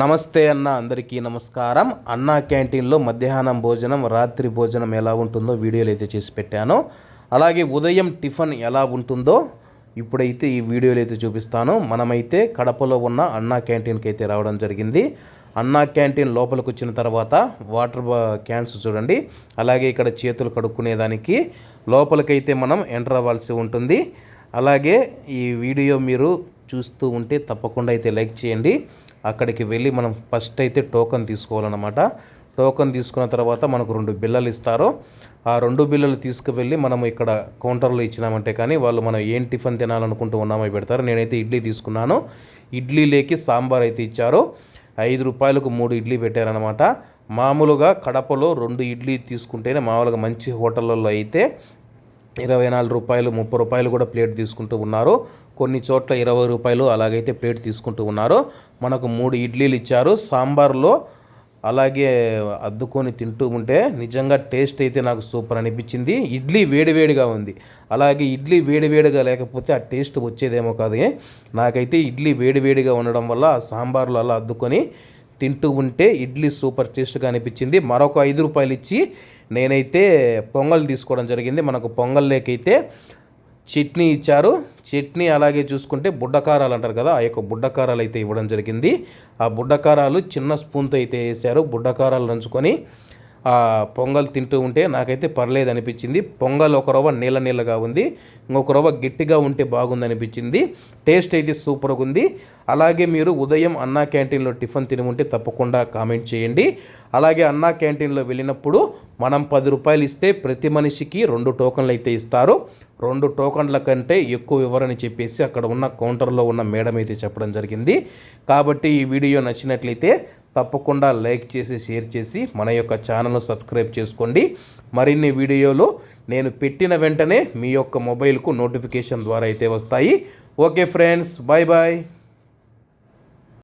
నమస్తే అన్న అందరికీ నమస్కారం. అన్నా క్యాంటీన్లో మధ్యాహ్నం భోజనం రాత్రి భోజనం ఎలా ఉంటుందో వీడియోలు అయితే చేసి పెట్టాను. అలాగే ఉదయం టిఫిన్ ఎలా ఉంటుందో ఇప్పుడైతే ఈ వీడియోలు అయితే చూపిస్తాను. మనమైతే కడపలో ఉన్న అన్నా క్యాంటీన్కి అయితే రావడం జరిగింది. అన్నా క్యాంటీన్ లోపలికి వచ్చిన తర్వాత వాటర్ క్యాన్స్ చూడండి. అలాగే ఇక్కడ చేతులు కడుక్కునేదానికి లోపలికైతే మనం ఎంటర్ అవ్వాల్సి ఉంటుంది. అలాగే ఈ వీడియో మీరు చూస్తూ ఉంటే తప్పకుండా అయితే లైక్ చేయండి. అక్కడికి వెళ్ళి మనం ఫస్ట్ అయితే టోకన్ తీసుకోవాలన్నమాట. టోకన్ తీసుకున్న తర్వాత మనకు రెండు బిల్లలు ఇస్తారు. ఆ రెండు బిల్లలు తీసుకువెళ్ళి మనం ఇక్కడ కౌంటర్లో ఇచ్చినామంటే కానీ వాళ్ళు మనం ఏం టిఫిన్ తినాలనుకుంటూ ఉన్నామో పెడతారు. నేనైతే ఇడ్లీ తీసుకున్నాను. ఇడ్లీలోకి సాంబార్ అయితే ఇచ్చారు. ఐదు రూపాయలకు మూడు ఇడ్లీ పెట్టారనమాట మామూలుగా కడపలో రెండు ఇడ్లీ తీసుకుంటేనే మామూలుగా మంచి హోటళ్ళల్లో అయితే ఇరవై నాలుగు రూపాయలు ముప్పై రూపాయలు కూడా ప్లేట్ తీసుకుంటూ ఉన్నారు. కొన్ని చోట్ల ఇరవై రూపాయలు అలాగైతే ప్లేట్ తీసుకుంటూ ఉన్నారు. మనకు మూడు ఇడ్లీలు ఇచ్చారు. సాంబార్లో అలాగే అద్దుకొని తింటూ ఉంటే నిజంగా టేస్ట్ అయితే నాకు సూపర్ అనిపించింది. ఇడ్లీ వేడివేడిగా ఉంది. అలాగే ఇడ్లీ వేడివేడిగా లేకపోతే ఆ టేస్ట్ వచ్చేదేమో కాదు. నాకైతే ఇడ్లీ వేడివేడిగా ఉండడం వల్ల ఆ సాంబార్లో అలా అద్దుకొని తింటూ ఉంటే ఇడ్లీ సూపర్ టేస్ట్గా అనిపించింది. మరొక ఐదు రూపాయలు ఇచ్చి నేనైతే పొంగల్ తీసుకోవడం జరిగింది. మనకు పొంగల్ లేకైతే చట్నీ ఇచ్చారు. చట్నీ అలాగే చూసుకుంటే బుడ్డకారాలు అంటారు కదా ఆ యొక్క బుడ్డకారాలు అయితే ఇవ్వడం జరిగింది. ఆ బుడ్డకారాలు చిన్న స్పూన్తో అయితే వేసారు బుడ్డకారాలు నంచుకొని పొంగల్ తింటూ ఉంటే నాకైతే పర్లేదు అనిపించింది. పొంగల్ ఒక రవ్వ నీళ్ళ నీళ్ళగా ఉంది. ఇంకొక రవ్వ గట్టిగా ఉంటే బాగుంది అనిపించింది. టేస్ట్ అయితే సూపర్గా ఉంది. అలాగే మీరు ఉదయం అన్నా క్యాంటీన్లో టిఫిన్ తిని ఉంటే తప్పకుండా కామెంట్ చేయండి. అలాగే అన్నా క్యాంటీన్లో వెళ్ళినప్పుడు మనం పది రూపాయలు ఇస్తే ప్రతి మనిషికి రెండు టోకన్లు అయితే ఇస్తారు. రెండు టోకన్ల కంటే ఎక్కువ ఇవ్వరని చెప్పేసి అక్కడ ఉన్న కౌంటర్లో ఉన్న మేడం అయితే చెప్పడం జరిగింది. కాబట్టి ఈ వీడియో నచ్చినట్లయితే తప్పకుండా లైక్ చేసి షేర్ చేసి మన యొక్క ఛానల్ను సబ్స్క్రైబ్ చేసుకోండి. మరిన్ని వీడియోలు నేను పెట్టిన వెంటనే మీ యొక్క మొబైల్కు నోటిఫికేషన్ ద్వారా అయితే వస్తాయి. Okay friends bye bye.